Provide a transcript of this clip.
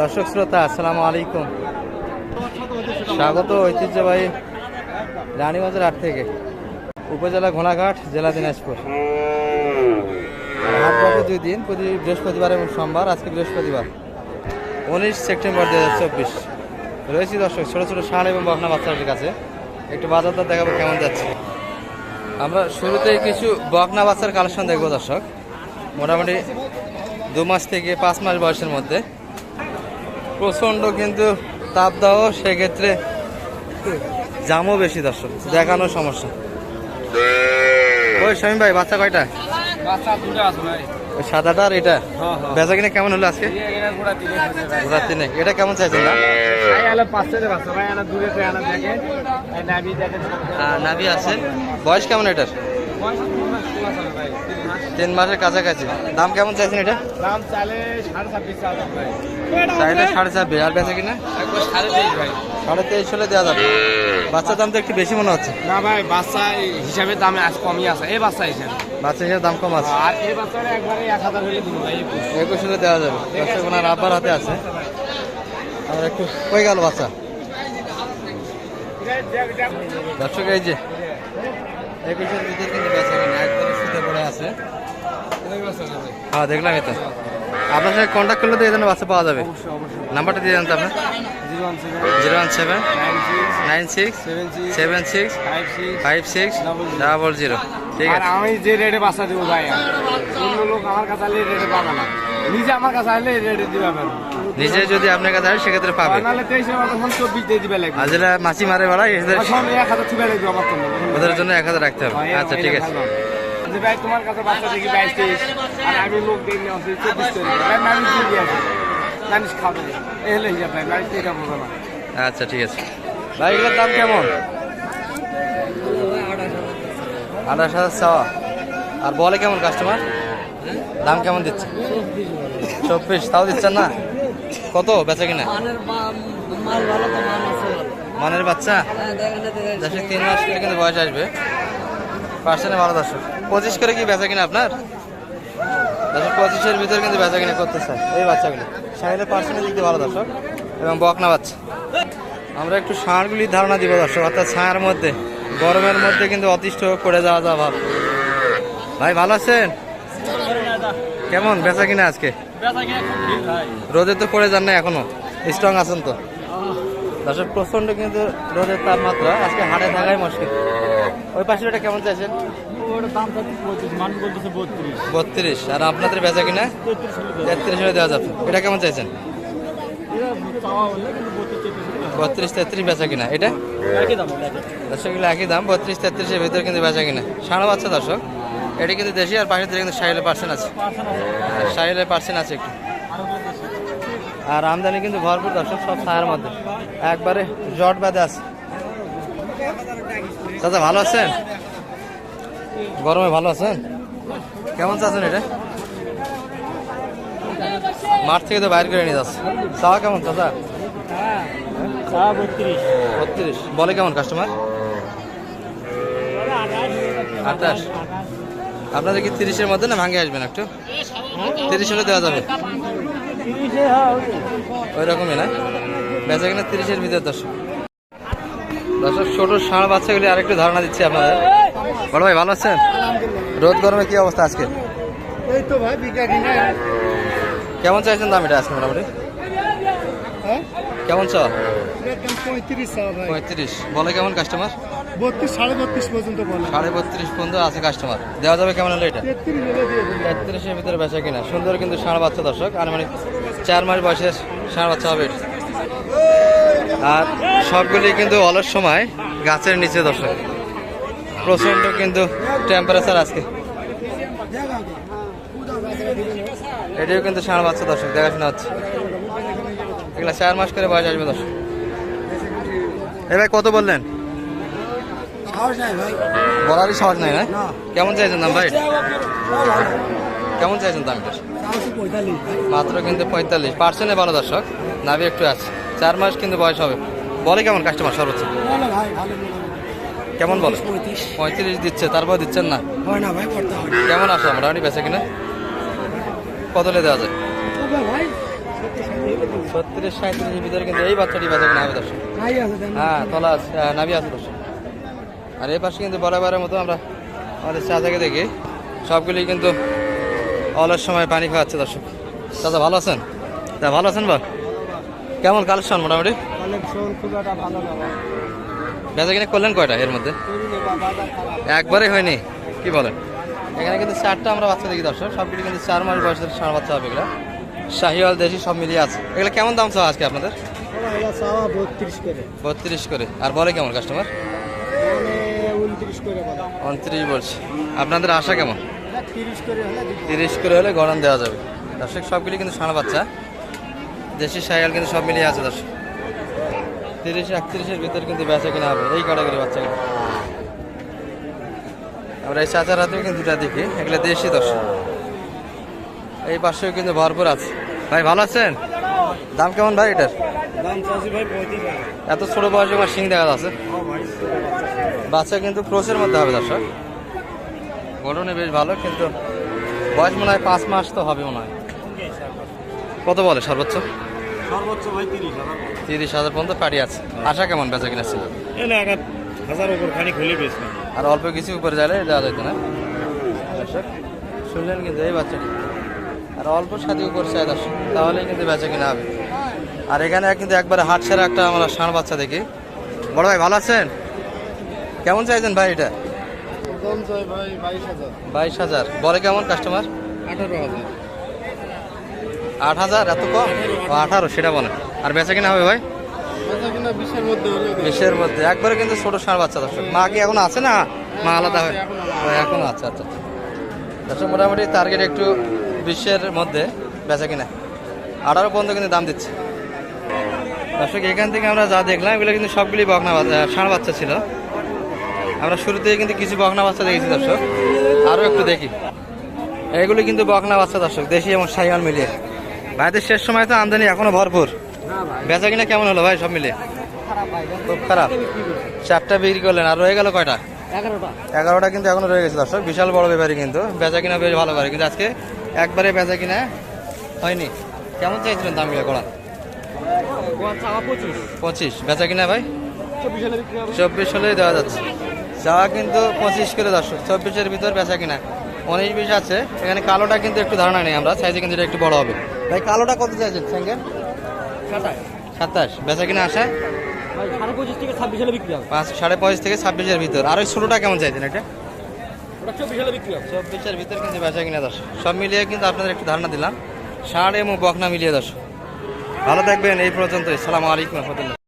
দর্শক শ্রোতা, আসসালামু আলাইকুম। স্বাগত ঐতিহ্যবাহী রানীগঞ্জের হাট থেকে, উপজেলা ঘোড়াঘাট, জেলা দিনাজপুর। হাট দুই দিন, প্রতি বৃহস্পতিবার এবং সোমবার, আজকে বৃহস্পতিবার, উনিশ সেপ্টেম্বর দু হাজার চব্বিশ। রয়েছি দর্শক, ছোটো ছোটো ষাঁড় এবং বকনা বাচ্চাদের কাছে। একটু বাজার দর দেখাবো কেমন যাচ্ছে। আমরা শুরুতেই কিছু বকনা বাচ্চার কালেকশন দেখব দর্শক। মোটামুটি দু মাস থেকে পাঁচ মাস বয়সের মধ্যে। প্রচণ্ড কিন্তু তাপদাহ সেক্ষেত্রে জামও বেশি দর্শক দেখানোর সমস্যা। ওই শামীম ভাই বাচ্চা কয়টা? সাদাটা আর এটা? হ্যাঁ হ্যাঁ। বেচা কিনে কেমন হলো আজকে? তিনে এটা কেমন চাইছেন দেখেন। নাভি আছে। বয়স কেমন এটার বয়স তিন মাস ষোলো আছে ভাই তিন মাসের কাছাকাছি। দাম কেমন চাইছেন এটা? দাম চালে সাড়ে ছাব্বিশ চাইলে সাড়ে ছাব্বিশ আর বেচা কিনা? সাড়ে তেইশ ভাই। সাড়ে তেইশ হলে দেওয়া যাবে। বাচ্চার দাম তো একটু বেশি মনে হচ্ছে। না ভাই বাচ্চা হিসাবে দামে আজ কমই আছে। এই বাচ্চা হিসাবে। বাচ্চা হিসেবে দাম কম আছে। আর এই বাচ্চাটা একবারে এক হাজার হলে দিব ভাই একুশ। একুশ হলে দেওয়া যাবে। দর্শক ওনার আব্বার হাতে আছে। আর একটু কই গেল বাচ্চা? দর্শক এই যে একুশের ভিতরে কিন্তু বেচা কিনা একবারে শুতে পড়ে আছে। হ্যাঁ দেখলাম এটা। আপনার সঙ্গে কন্ট্যাক্ট করলে তো এই বাচ্চা পাওয়া যাবে। নাম্বারটা দিয়ে দেন তো আপনার। Zero one seven. Nine six. Seven six. Five six. Double zero. ঠিক আছে। আমি যে রেটে বাচ্চা দেবো ভাই অন্য লোক আমার কাছে আসলে রেটে পাবে না। নিজে আমার কাছে আসলে রেটে দিবে নিজে যদি আপনার কাছে আসে সেক্ষেত্রে পাবে। নাহলে তেইশে মাসে চব্বিশ দিয়ে দিবে লাগবে। আর যেটা মাছি মারে বেড়ায় এক হাজার লাগবে ওদের জন্য এক হাজার রাখতে হবে। আচ্ছা ঠিক আছে। যে ভাই তোমার কাছে বাচ্চা দেখি বাইশ তেইশ আর আমি লোক চব্বিশ তৈরি ভাই মানুষ দিয়ে আছে মানুষ খাবে। এ হলে হিসাব ভাই মানুষ এটা বোঝো না। আচ্ছা ঠিক আছে। ভাই এগুলোর দাম কেমন? আঠাশ হাজার চাওয়া। আর বলে কেমন কাস্টমার দাম কেমন দিচ্ছে? চব্বিশ তাও দিচ্ছেন না? কত? বেচা কিনা? মানের মান বাচ্চা তিন মাস কিন্তু বয়স আসবে। পার্সেন্টে ভালো দর্শক। পঁচিশ করে কি বেচা কিনা আপনার? দশের পঁচিশের ভিতরে কিন্তু বেচা কিনা করতে চাই এই বাচ্চাগুলি। সাইলে পার্সেন্টের দিক ভালো দর্শক। এবং বকনা বাচ্চা। আমরা একটু ষাঁড়গুলির ধারণা দিব দর্শক। অর্থাৎ ছায়ার মধ্যে, গরমের মধ্যে কিন্তু অতিষ্ঠ করে যাওয়া যা ভাব। ভাই, ভালো আছেন? কেমন? বেচা কিনা আজকে? রোদে তো পড়ে যান না এখনও। স্ট্রং আছেন তো? দর্শক প্রচণ্ড কিন্তু রোদের তাপমাত্রা। আজকে হাটে থাকাই মুশকিল। ওই পাশে এটা কেমন চাইছেন? বত্রিশ। আর আপনাদের বেচা কিনা? তেত্রিশ হলে দেওয়া যাবে। এটা কেমন চাইছেন? বত্রিশ তেত্রিশ বেচা কিনা? এটা? দর্শক এগুলো একই দাম। বত্রিশ তেত্রিশের ভিতরে কিন্তু বেচা কিনা। সাড়ে বাচ্চা দর্শক। এটা কিন্তু দেশি আর পাশে কিন্তু সাইলে পার্সেন্ট আছে। সাইলে পার্সেন্ট আছে একটু। আর আমদানি কিন্তু ভরপুর দর্শক সব ছায়ার মধ্যে। একবারে জট বাঁধে আছে। দাদা ভালো আছেন? গরমে ভালো আছেন? কেমন চাচ্ছেন এটা? মাঠ থেকে তো বাইর করে নিয়ে যাচ্ছে। চাওয়া কেমন চাচা? বত্রিশ। বলে কেমন কাস্টমার আঠাশ। আপনাদের কি তিরিশের মধ্যে না ভাঙে আসবেন একটু? তিরিশ হলে দেওয়া যাবে। ওই রকমই না? বেচা কিনা তিরিশের ভিতরে দর্শক দর্শক ছোট ষাঁড় বাচ্চাগুলি আরেকটু ধারণা দিচ্ছি আপনাদের। বড় ভাই ভালো আছেন? রোদ গরমে কি অবস্থা আজকে? এই তো ভাই বিকা কিনা কেমন চাইছেন দাম এটা আজকে মোটামুটি? কেমন চ? পঁয়ত্রিশ বলে কেমন কাস্টমার বত্রিশ সাড়ে বত্রিশ পর্যন্ত বলে। সাড়ে বত্রিশ পর্যন্ত আছে কাস্টমার দেওয়া যাবে কেমন হলো এটা? তেত্রিশের ভিতরে বেচা কিনা। সুন্দর কিন্তু ষাঁড় বাচ্চা দর্শক। আর মানে চার মাস বয়সের ষাঁড় বাচ্চা হবে। এটা। আর সবগুলি কিন্তু অলস সময় গাছের নিচে দর্শক। প্রচণ্ড কিন্তু টেম্পারেচার আজকে। এটিও কিন্তু ষাঁড় বাচ্চা দর্শক দেখাশোনা হচ্ছে। এগুলা চার মাস করে বয়স আসবে দর্শক। এ ভাই কত বললেন? বলারই সাহস নাই না? কেমন চাইছেন দাম ভাই? কেমন চাইছেন দামটা? মাত্র কিন্তু পঁয়তাল্লিশ। পার্সেন্টে ভালো দর্শক। নাভি একটু আছে। চার মাস কিন্তু বয়স হবে। বলে কেমন কাস্টমার সর্বোচ্চ? কেমন বলে? পঁয়ত্রিশ। দিচ্ছে তারপর দিচ্ছেন না? হয় না ভাই করতে হবে কেমন আসে মোটামুটি বেঁচে কিনা? কত হলে দেওয়া যায়? ছত্রিশ সাঁত্রিশের ভিতরে কিন্তু এই বাচ্চাটি বেচা কিনা হবে দর্শক। হ্যাঁ তলা আছে হ্যাঁ, আছে দর্শক। আর এই পাশে কিন্তু বরাবরের মতো আমরা আমাদের চা থেকে দেখি। সবগুলি কিন্তু অলস সময় পানি খাওয়াচ্ছে দর্শক। দাদা ভালো আছেন? তা ভালো আছেন বল? কেমন কালেকশন মোটামুটি? কালেকশন খুব একটা ভালো না বেচা কিনে করলেন কয়টা এর মধ্যে। একবারে হয়নি? কি বলেন এখানে কিন্তু চারটা আমরা বাচ্চা দেখি দর্শক সবগুলি কিন্তু চার মাস বয়সের ষাঁড় বাচ্চা হবে এগুলো। শাহিওয়াল দেশি সব মিলিয়ে আছে। এগুলো কেমন দাম চাও আজকে আপনাদের? চাওয়া বত্রিশ করে। আর বলে কেমন কাস্টমার উনত্রিশ বলছে। আপনাদের আশা কেমন? তিরিশ করে হলে গরম দেওয়া যাবে। দর্শক সবগুলি কিন্তু ষাঁড় বাচ্চা। দেশি সাইকেল কিন্তু সব মিলিয়ে আছে দর্শক। তিরিশ একত্রিশের ভিতর কিন্তু বেচা কিনা হবে এই ক্যাটাগরি বাচ্চাগুলো। আমরা এই চাচার হাতেও কিন্তু দুটা দেখি এগুলো দেশি দর্শক। এই পাশেও কিন্তু ভরপুর আছে। ভাই ভালো আছেন? দাম কেমন ভাই এটার? এত ছোট বয়সে আমার সিং দেখা যাচ্ছে। বাচ্চা কিন্তু ক্রোসের মধ্যে হবে দর্শক। গঠনে বেশ ভালো কিন্তু বয়স মনে হয় পাঁচ মাস তো হবে মনে হয়। কত বলে সর্বোচ্চ? সর্বোচ্চ ভাই তিরিশ হাজার তিরিশ হাজার পর্যন্ত পাড়ি আছে। আশা কেমন বেচা কিনা ছিল? হাজার উপর খানি খুলে পেয়েছে আর অল্প কিছু উপরে যাইলে দেওয়া যেত না? দর্শক শুনলেন কিন্তু এই বাচ্চাটি। আর অল্প সাথে উপর চাই দর্শক তাহলেই কিন্তু বেচা কিনা হবে। আর এখানে কিন্তু একবারে হাট সেরা একটা আমরা ষাঁড় বাচ্চা দেখি। বড় ভাই ভালো আছেন? কেমন চাইছেন ভাই এটা? ভাই বাইশ হাজার। বাইশ হাজার। বলে কেমন কাস্টমার আঠারো হাজার। আট হাজার এত কম? আঠারো সেটা বলেন আর বেচা কিনা হবে ভাই? বিশের মধ্যে একবারে কিন্তু ছোট ষাঁড় বাচ্চা দর্শক। মা কি এখন আছে না? মা আলাদা হয় এখনও আছে আচ্ছা আচ্ছা। দর্শক মোটামুটি টার্গেট একটু বিশ্বের মধ্যে বেচা কিনা। আঠারো পর্যন্ত কিন্তু দাম দিচ্ছে। দর্শক এখান থেকে আমরা যা দেখলাম এগুলো কিন্তু সবগুলি বকনা বাচ্চা ষাঁড় বাচ্চা ছিল। আমরা শুরুতে কিন্তু কিছু বকনা বাচ্চা দেখেছি দর্শক। আরও একটু দেখি। এগুলি কিন্তু বকনা বাচ্চা দর্শক। দেশি এবং সাইয়াল মিলিয়ে। ভাইদের শেষ সময় তো আমদানি এখনও ভরপুর। বেচা কিনা কেমন হলো ভাই সব ভাই খুব খারাপ। চারটা বিক্রি করলেন আর রয়ে গেল কয়টা? এগারোটা। কিন্তু এখনও রয়ে গেছে দর্শক বিশাল বড় ব্যাপারই কিন্তু। বেচা কিনা বেশ ভালো করে কিন্তু আজকে একবারে বেচা কিনা হয়নি। কেমন চাইছিলেন দামগুলো করা চাওয়া পঁচিশ। বেচা কিনা ভাই? চব্বিশ হলেই দেওয়া যাচ্ছে। চাওয়া কিন্তু পঁচিশ করে দর্শক চব্বিশের ভিতর বেচা কিনা। উনিশ বিশ আছে এখানে কালোটা কিন্তু একটু ধারণা নেই আমরা সাইজে কিন্তু এটা একটু বড় হবে। ভাই কালোটা কত চাইছেন স্যাঙ্গেল? সাতাশ। বেচা কিনা আসা সাড়ে পঁচিশ থেকে পাঁচ সাড়ে পঁচিশ ছাব্বিশের ভিতর। আর ওই ষোলোটা কেমন চাইছেন এটা? চব্বিশের ভিতর কিন্তু বেচা কিনা দশ সব মিলিয়ে কিন্তু আপনাদের একটু ধারণা দিলাম। ষাঁড় এবং বকনা মিলিয়ে দশ ভালো থাকবেন এই পর্যন্তই। সালাম আলাইকুম রহমতুল্লাহ।